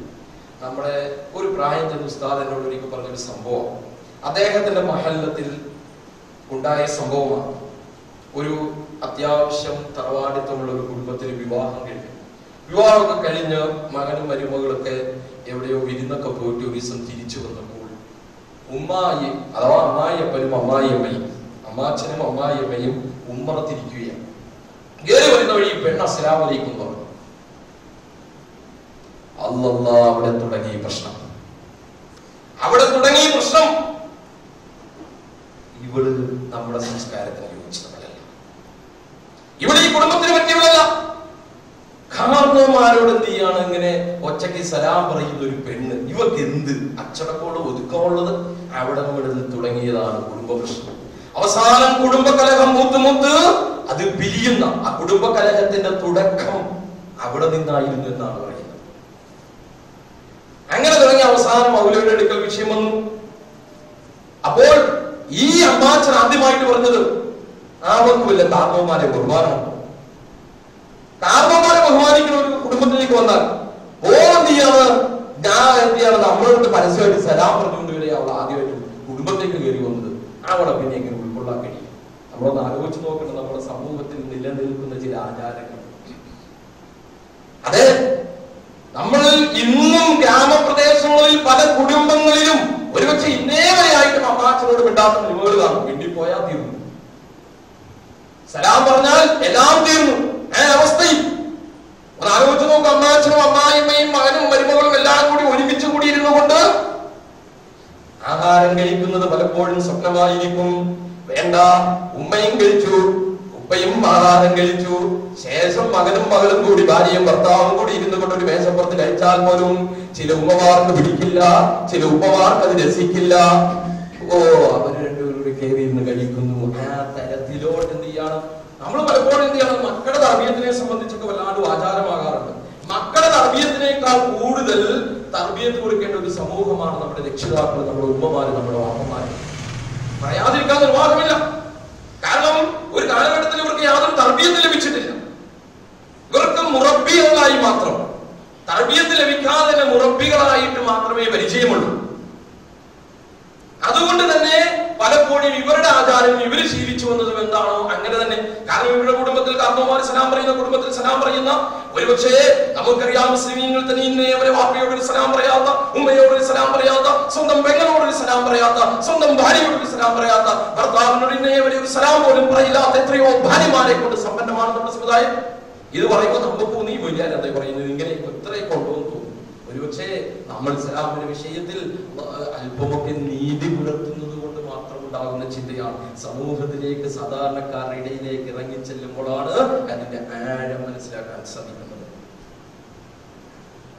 നമ്മുടെ ഒരു പ്രായം ചെന്ന ഉസ്താദ് എന്നോട് പറഞ്ഞൊരു സംഭവം. അദ്ദേഹത്തിന്റെ മഹല്ലത്തിൽ ഉണ്ടായ സംഭവമാണ്. ഒരു അത്യാവശ്യം തറവാടിത്തമുള്ള ഒരു കുടുംബത്തിന് വിവാഹം കഴിഞ്ഞു. വിവാഹമൊക്കെ കഴിഞ്ഞ് മകനും മരുമകളൊക്കെ എവിടെയോ വിരുന്നൊക്കെ പോയിട്ട് ഒരു ദിവസം തിരിച്ചു വന്നപ്പോൾ ഉമ്മായി അഥവാ അമ്മായിയപ്പനും അമ്മായിയമ്മയും അമ്മാച്ചനും അമ്മായിയമ്മയും ഉമ്മറത്തിരിക്കുകയാണ്. കയറി വരുന്ന വഴി പെണ്ണ അസ്സലാമലൈക്കും പറഞ്ഞു. അല്ല അവിടെ തുടങ്ങി പ്രശ്നം. അവിടെ തുടങ്ങി പ്രശ്നം. ഇവൾ നമ്മുടെ സംസ്കാരത്തിന് യോജിച്ചതല്ല ഇവിടെ ഈ കുടുംബത്തിന് പറ്റിയവളല്ല കാർന്നവന്മാരോട് എന്ത് ചെയ്യാണ് ഇങ്ങനെ ഒച്ചയ്ക്ക് സലാം പറയുന്ന ഒരു പെണ്ണ്? ഇവക്ക് എന്ത് അച്ചടക്കമുള്ള ഒതുക്കമുള്ളത് അവിടെ നിന്ന് തുടങ്ങിയതാണ് കുടുംബ പ്രശ്നം അവസാനം കുടുംബകലഹം മൂത്ത് അത് പിരിയുന്ന ആ കുടുംബകലഹത്തിന്റെ തുടക്കം അവിടെ നിന്നായിരുന്നു എന്നാണ് പറയുന്നത്. അങ്ങനെ തുടങ്ങി അവസാനം മൗലയുടെ അടുക്കൽ വിഷയം വന്നു. അപ്പോൾ ഈ അമ്മാച്ചൻ ആദ്യമായിട്ട് പറഞ്ഞത് ആവർക്കുമില്ല താർമ്മമാരെ ബഹുമാനമുണ്ടോ. കാർന്നവന്മാരെ ബഹുമാനിക്കുന്ന ഒരു കുടുംബത്തിലേക്ക് വന്നാൽ ഓ എന്ത് ചെയ്യാണ് ഞാൻ എന്ത് ചെയ്യാണ് നമ്മളോട് പരസ്യമായിട്ട് സലാം പറഞ്ഞുകൊണ്ട് അവൾ ആദ്യമായിട്ട് കുടുംബത്തേക്ക് കയറി വന്നത്. അവളെ പിന്നെ എങ്ങനെ ഉൾക്കൊള്ളാൻ കഴിയും. നമ്മളൊന്ന് ആലോചിച്ച് നോക്കണം നമ്മുടെ സമൂഹത്തിൽ നിലനിൽക്കുന്ന ചില ആചാരങ്ങൾ. അതെ നമ്മൾ ഇന്നും ഗ്രാമപ്രദേശങ്ങളിൽ പല കുടുംബങ്ങളിലും ഒരുപക്ഷെ ഇന്നേ വരെയായിട്ടും അമ്മാച്ചനോട് മിണ്ടാത്ത നിലവുകൾ കാണും. മിണ്ടിപ്പോയാൽ തീർന്നു. സലാം പറഞ്ഞാൽ എല്ലാം തീർന്നു ആ അവസ്ഥയിൽ ഒന്ന് ആലോചിച്ച് നോക്കും അമ്മാച്ചനും അമ്മായിമ്മയും മകനും മരുമകളും എല്ലാം കൂടി ഒരുമിച്ച് കൂടിയിരുന്നു കൊണ്ട് ആഹാരം കഴിക്കുന്നത് പലപ്പോഴും സ്വപ്നമായിരിക്കും. വേണ്ട ഉമ്മയും കഴിച്ചു ഉപ്പയും ആഹാരം കഴിച്ചു. ശേഷം മകനും മകളും കൂടി ഭാര്യയും ഭർത്താവും കൂടി ഇരുന്നു കൊണ്ട് ഒരു മേശപ്പുറത്ത് കഴിച്ചാൽ പോലും ചില ഉമ്മമാർക്ക് പിടിക്കില്ല ചില ഉമ്മമാർക്ക് അത് രസിക്കില്ല. ഓ അവർ രണ്ടുപേരും കൂടി കയറി ഇരുന്ന് കഴിക്കുന്നു ആ തരത്തിലോട്ട് എന്ത് ചെയ്യണം നമ്മൾ പലപ്പോഴും എന്ത് ചെയ്യണം മക്കളുടെ തർബീയത്തിനെ സംബന്ധിച്ചൊക്കെ വല്ലാണ്ട് ആചാരമാകാറുണ്ട് മക്കളുടെ തർബീയത്തിനേക്കാൾ കൂടുതൽ തർബീയത്ത് കൊടുക്കേണ്ട ഒരു സമൂഹമാണ് നമ്മുടെ രക്ഷിതാക്കൾ നമ്മുടെ ഉമ്മമാര് നമ്മുടെ വാപ്പമാര്. പറയാതിരിക്കാൻ നിർവാഹമില്ല കാരണം ഒരു കാലഘട്ടത്തിൽ ഇവർക്ക് യാതൊരു തർബീയത്ത് ലഭിച്ചിട്ടില്ല. ഇവർക്ക് മുറബികളായി മാത്രം. തർബിയത്ത് ലഭിക്കാതെ മുറബികളായിട്ട് മാത്രമേ പരിചയമുള്ളൂ. അതുകൊണ്ട് തന്നെ പലപ്പോഴും ഇവരുടെ ആചാരം ഇവർ ശീലിച്ചു വന്നതും എന്താണോ അങ്ങനെ തന്നെ. കാരണം ഇവരുടെ കുടുംബത്തിൽ കാർന്നോമാർ സലാം പറയുന്ന കുടുംബത്തിൽ സലാം പറയുന്ന ഒരുപക്ഷേ നമുക്കറിയാം സലാം സലാം സ്വന്തം സലാം സ്വന്തം സലാം സലാം കൊണ്ട് ഇത് നമുക്ക് ഇങ്ങനെ നമ്മൾ വിഷയത്തിൽ അല്പമൊക്കെ നീതി പുലർത്തുന്നത് കൊണ്ട് മാത്രം ഉണ്ടാകുന്ന ചിന്തയാണ്. സമൂഹത്തിലേക്ക് സാധാരണക്കാരുടെ ഇടയിലേക്ക് ഇറങ്ങി ചെല്ലുമ്പോഴാണ് അതിന്റെ ആഴം മനസ്സിലാക്കാൻ സാധിക്കുന്നത്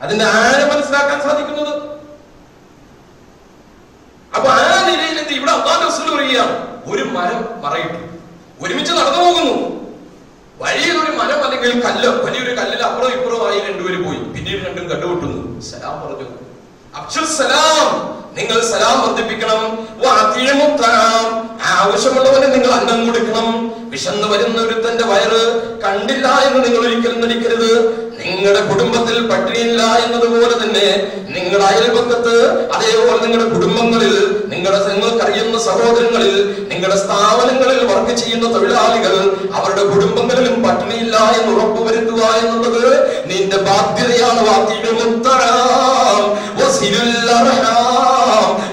അതിന്റെ ആഴം മനസ്സിലാക്കാൻ സാധിക്കുന്നത്. അപ്പൊ ആ നിലയിൽ എന്ത് ഇവിടെ റസൂൽ പറയുകയാണ് ഒരു മരം മറയിട്ടു ഒരുമിച്ച് നടന്നു പോകുന്നു. വലിയൊരു മരം അല്ലെങ്കിൽ കല്ല് വലിയൊരു കല്ലിൽ അപ്പുറം ഇപ്പുറം ആയി രണ്ടുപേരും പോയി. പിന്നീട് രണ്ടും കണ്ടുമുട്ടുന്നു. സലാം പറഞ്ഞു. അബ്ദുൽ സലാം. നിങ്ങൾ സലാം വർദ്ധിപ്പിക്കണം. ആവശ്യമുള്ളവന് നിങ്ങൾ അന്നം കൊടുക്കണം. വിശന്ന് വരുന്ന വയറ് കണ്ടില്ല എന്ന് നിങ്ങൾ ഒരിക്കലും നടിക്കരുത്. നിങ്ങളുടെ കുടുംബത്തിൽ പട്ടിണിയില്ല എന്നതുപോലെ തന്നെ നിങ്ങളുടെ അയൽപക്കത്ത് അതേപോലെ നിങ്ങളുടെ കുടുംബങ്ങളിൽ നിങ്ങളുടെ നിങ്ങൾക്കറിയുന്ന സഹോദരങ്ങളിൽ നിങ്ങളുടെ സ്ഥാപനങ്ങളിൽ വർക്ക് ചെയ്യുന്ന തൊഴിലാളികൾ അവരുടെ കുടുംബങ്ങളിലും പട്ടിണിയില്ല എന്ന് ഉറപ്പുവരുത്തുക എന്നുള്ളത് നിന്റെ ബാധ്യതയാണ്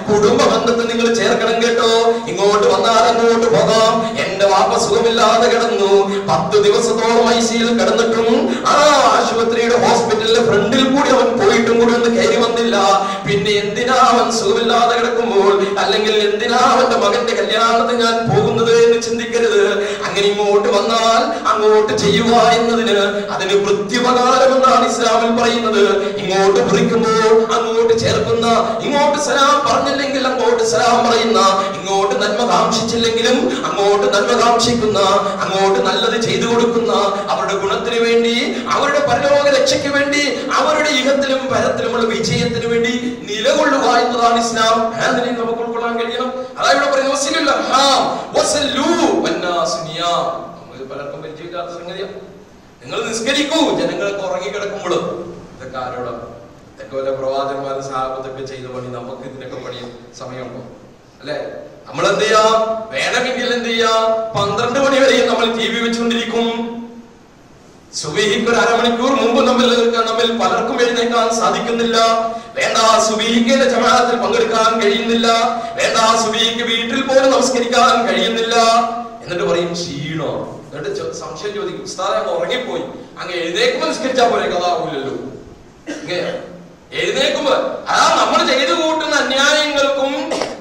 കുടുംബ ബന്ധത്തിൽ നിങ്ങൾ ചേർക്കണം കേട്ടോ. ഇങ്ങോട്ട് വന്നാൽ അങ്ങോട്ട് പോകാം. എന്റെ വാപ്പ സുഖമില്ലാതെ കിടന്നു. പത്ത് ദിവസത്തോളം ഐസിയിൽ കിടന്നിട്ടും ആ ആശുപത്രി സുഖമില്ലാതെ കിടക്കുമ്പോൾ അല്ലെങ്കിൽ എന്തിനാ അവന്റെ മകന്റെ കല്യാണത്തിന് ഞാൻ പോകുന്നത്? അങ്ങനെ ഇങ്ങോട്ട് വന്നാൽ അങ്ങോട്ട് ചെയ്യുക എന്നതിന് അതിന് പ്രത്യുപകാരം എന്നാണ് ഇസ്ലാമിൽ പറയുന്നത്. ഇങ്ങോട്ട് കുറിക്കുമ്പോൾ അങ്ങോട്ട് ചേർക്കുന്ന ഇങ്ങോട്ട് സലാം പറഞ്ഞില്ലെങ്കിൽ അങ്ങോട്ട് സലാം പറയുന്ന ഇങ്ങോട്ട് നന്മ കാക്ഷിച്ചില്ലെങ്കിലും അങ്ങോട്ട് നന്മ കാക്ഷിക്കുന്ന അങ്ങോട്ട് നല്ലത് ചെയ്തു കൊടുക്കുന്ന അവരുടെ ഗുണത്തിന് വേണ്ടി അവരുടെ പരലോക രക്ഷയ്ക്ക് വേണ്ടി അവരുടെ ഇഹത്തിലും പരത്തിലുമുള്ള വിജയത്തിന് വേണ്ടി നിലകൊള്ളുക എന്നതാണ് ഇസ്ലാം. അതിനെ നമുക്ക് ഉൾക്കൊള്ളാൻ കഴിയണം. അതാ ഇവിടെ പറയുന്നത് പലർക്കും പരിചയമില്ലാത്ത സംഗതിയാണ് നിങ്ങൾ നിസ്കരിക്കൂ ജനങ്ങളൊക്കെ ഉറങ്ങിക്കിടക്കുമ്പോൾ ഇതൊക്കെ ആരോടാ? ഇതൊക്കെ വല്ല പ്രവാചകന്മാരും സാഹബത്തൊക്കെ ചെയ്ത പണി നമുക്ക് ഇതിനൊക്കെ പണി സമയമുണ്ടോ? അല്ലെ? നമ്മൾ എന്ത് ചെയ്യാ? വേണമെങ്കിൽ എന്ത് ചെയ്യാ? പന്ത്രണ്ട് മണി വരെയും നമ്മൾ ടി വി വെച്ചുകൊണ്ടിരിക്കും. സുബീഹിക്ക് ഒരു അരമണിക്കൂർ മുമ്പ് നമ്മിൽ നമ്മിൽ പലർക്കും എഴുന്നേക്കാൻ സാധിക്കുന്നില്ല. വേണ്ട സുബീഹിന്റെ ജമാഅത്തിൽ പങ്കെടുക്കാൻ കഴിയുന്നില്ല. വേണ്ട സുബീഹിക്ക് വീട്ടിൽ പോലും നമസ്കരിക്കാൻ കഴിയുന്നില്ല. എന്നിട്ട് പറയും ക്ഷീണോ? എന്നിട്ട് സംശയം ചോദിക്കും ഉസ്താദെ ഉറങ്ങിപ്പോയി. അങ്ങ് എഴുന്നേക്കുമ്പോൾ നിസ്കരിച്ചാ പോലെ കഥാവില്ലല്ലോ. ഇങ്ങനെ എഴുന്നേക്കുമ്പോ അതാ നമ്മൾ ചെയ്തു കൂട്ടുന്ന അന്യായങ്ങൾക്കും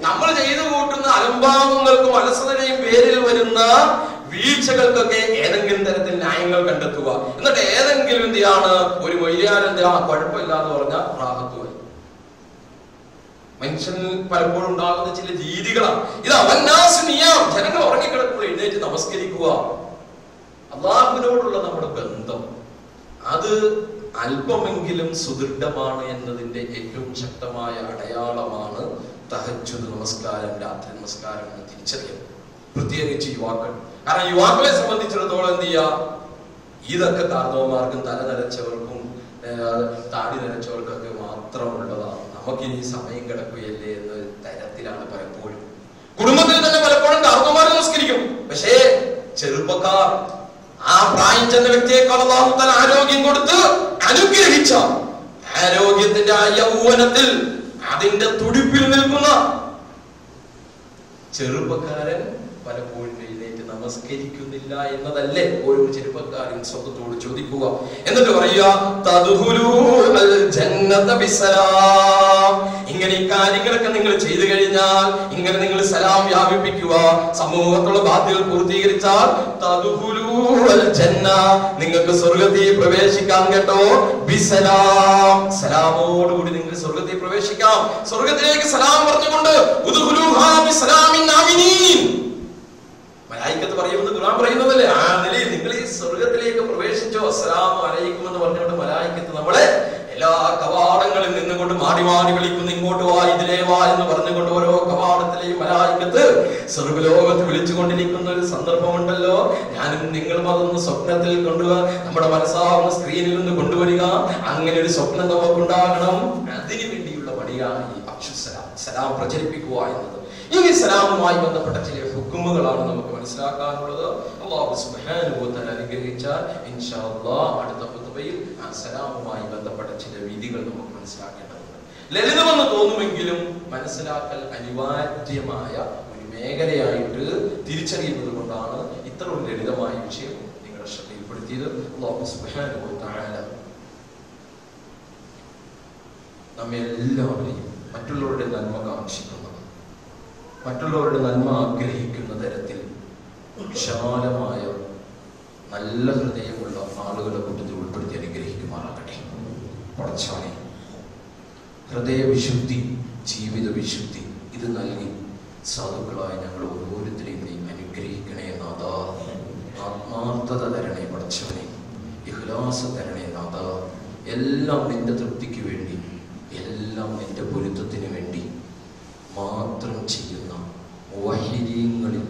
നമ്മൾ ചെയ്തു കൂട്ടുന്ന അലംഭാവങ്ങൾക്കും അലസതയും പേരിൽ വരുന്ന വീഴ്ചകൾക്കൊക്കെ ഏതെങ്കിലും തരത്തിൽ ന്യായങ്ങൾ കണ്ടെത്തുക. എന്നിട്ട് ഏതെങ്കിലും എന്തിയാണ് ഒരു മൊയ്യാനെന്ത് ആ കുഴപ്പമില്ല എന്ന് പറഞ്ഞാൽ റാഹത്തുമായി മനുഷ്യൻ പലപ്പോഴും ഉണ്ടാകുന്ന ചില രീതികളാണ്. ഇത് അവന്നാസുനിയാം ജനങ്ങൾ ഉറങ്ങിക്കിടക്കുമ്പോൾ എഴുന്നേറ്റ് നമസ്കരിക്കുക. അള്ളാഹുവിനോടുള്ള നമ്മുടെ ബന്ധം. അത് അല്പമെങ്കിലും സുദൃഢമാണ് എന്നതിന്റെ ഏറ്റവും ശക്തമായ അടയാളമാണ് തഹജ്ജുദ് നമസ്കാരം രാത്രി നമസ്കാരം എന്ന് തിരിച്ചറിയൽ. പ്രത്യേകിച്ച് യുവാക്കൾ. കാരണം യുവാക്കളെ സംബന്ധിച്ചിടത്തോളം എന്ത് ചെയ്യാ? ഇതൊക്കെ കാർന്നവന്മാർക്കും തല നരച്ചവർക്കും താടി നരച്ചവർക്കൊക്കെ മാത്രമുള്ളതാണ് നമുക്കിനി സമയം കിടക്കുകയല്ലേ എന്ന തരത്തിലാണ് പലപ്പോഴും. കുടുംബത്തിൽ തന്നെ പലപ്പോഴും കാർന്നവന്മാർ നമസ്കരിക്കും പക്ഷേ ചെറുപ്പക്കാർ ആ പ്രായം ചെന്ന വ്യക്തിയെക്കാളും അള്ളാഹു ആരോഗ്യം കൊടുത്ത് അനുഗ്രഹിച്ച ആരോഗ്യത്തിന്റെ ആ യൗവനത്തിൽ അതിന്റെ തുടിപ്പിൽ നിൽക്കുന്ന ചെറുപ്പക്കാരൻ പലപ്പോഴും എഴുന്നേറ്റ് നമസ്കരിക്കുന്നില്ല എന്നതല്ലേ ഓരോ ചെറുപ്പക്കാരൻ സ്വന്തത്തോട് ചോദിക്കുക. എന്നിട്ട് പറയുക ഇങ്ങനെ ഈ കാര്യങ്ങളൊക്കെ നിങ്ങൾ ചെയ്തു കഴിഞ്ഞാൽ ഇങ്ങനെ നിങ്ങൾ സലാം വ്യാപിപ്പിക്കുക സമൂഹത്തുള്ള ബാധ്യതകൾ പൂർത്തീകരിച്ചാൽ. നിങ്ങൾക്ക് സ്വർഗത്തിൽ പ്രവേശിക്കാം കേട്ടോ. ബിസലാം സലാമോടുകൂടി നിങ്ങൾ സ്വർഗത്തിൽ പ്രവേശിക്കാം. സ്വർഗത്തിലേക്ക് സലാം പറഞ്ഞുകൊണ്ട്. മലായിക്കത്ത് പറയുമെന്ന് ഖുർആൻ പറയുന്നതല്ലേ? ആ നിലയിൽ നിങ്ങൾ ഈ സ്വർഗത്തിലേക്ക് പ്രവേശിച്ചോ അസ്സലാമു അലൈക്കും എന്ന് പറഞ്ഞുകൊണ്ട് മലായിക്കത്ത് നമ്മളെ എല്ലാ കവാടങ്ങളിൽ നിന്നുകൊണ്ട് മാറി മാറി വിളിക്കുന്നു. ഇങ്ങോട്ട് വാ ഇതിലേ വാ എന്ന് പറഞ്ഞുകൊണ്ട് ഓരോ കവാടത്തിലെയും മലായിക്കത്ത് സ്വർഗലോകത്ത് വിളിച്ചുകൊണ്ടിരിക്കുന്ന ഒരു സന്ദർഭമുണ്ടല്ലോ. ഞാനും നിങ്ങളും അതൊന്ന് സ്വപ്നത്തിൽ കൊണ്ടുവ നമ്മുടെ മനസ്സാവുന്ന സ്ക്രീനിൽ നിന്ന് കൊണ്ടുവരിക. അങ്ങനെ ഒരു സ്വപ്നം നമുക്കുണ്ടാകണം. അതിനു വേണ്ടിയുള്ള പണിയാണ് ഈ അക്ഷുസലാം സലാം പ്രചരിപ്പിക്കുക എന്നത്. ഈ സലാമുമായി ബന്ധപ്പെട്ട ചില ഹുക്കുമുകളാണ് നമുക്ക് മനസ്സിലാക്കാനുള്ളത്. അള്ളാഹു തആല അനുഗ്രഹിച്ചാൽ ഇൻഷാ അടുത്ത ഖുതുബയിൽ ആ സലാമുമായി ബന്ധപ്പെട്ട ചില വിധികൾ നമുക്ക് മനസ്സിലാക്കേണ്ടതുണ്ട്. ലളിതമെന്ന് തോന്നുമെങ്കിലും മനസ്സിലാക്കൽ അനിവാര്യമായ ഒരു മേഖലയായിട്ട് തിരിച്ചറിയുന്നത് കൊണ്ടാണ് ഇത്ര ഒരു ലളിതമായ വിഷയം നിങ്ങളുടെ ശ്രദ്ധയിൽപ്പെടുത്തിയത്. അള്ളാഹു തആല നമ്മെ മറ്റുള്ളവരുടെ നന്മ കാക്ഷിക്കുന്ന. മറ്റുള്ളവരുടെ നന്മ ആഗ്രഹിക്കുന്ന തരത്തിൽ വിശാലമായ നല്ല ഹൃദയമുള്ള ആളുകളെ കൂട്ടത്തിൽ ഉൾപ്പെടുത്തി അനുഗ്രഹിക്കുമാറാകട്ടെ. പടച്ചോനെ ഹൃദയവിശുദ്ധി ജീവിത വിശുദ്ധി ഇത് നൽകി സാധുക്കളായ ഞങ്ങൾ ഓരോരുത്തരെയും നീ അനുഗ്രഹിക്കണേ നാഥ. ആത്മാർത്ഥത തരണേ പടച്ചവനെ ഇഹ്ലാസ തരണേ നാഥ. എല്ലാം നിന്റെ തൃപ്തിക്ക് വേണ്ടി എല്ലാം നിന്റെ പൊരുത്തത്തിന് വേണ്ടി മാത്രം ചെയ്യുന്ന വഹിദീങ്ങളിൽ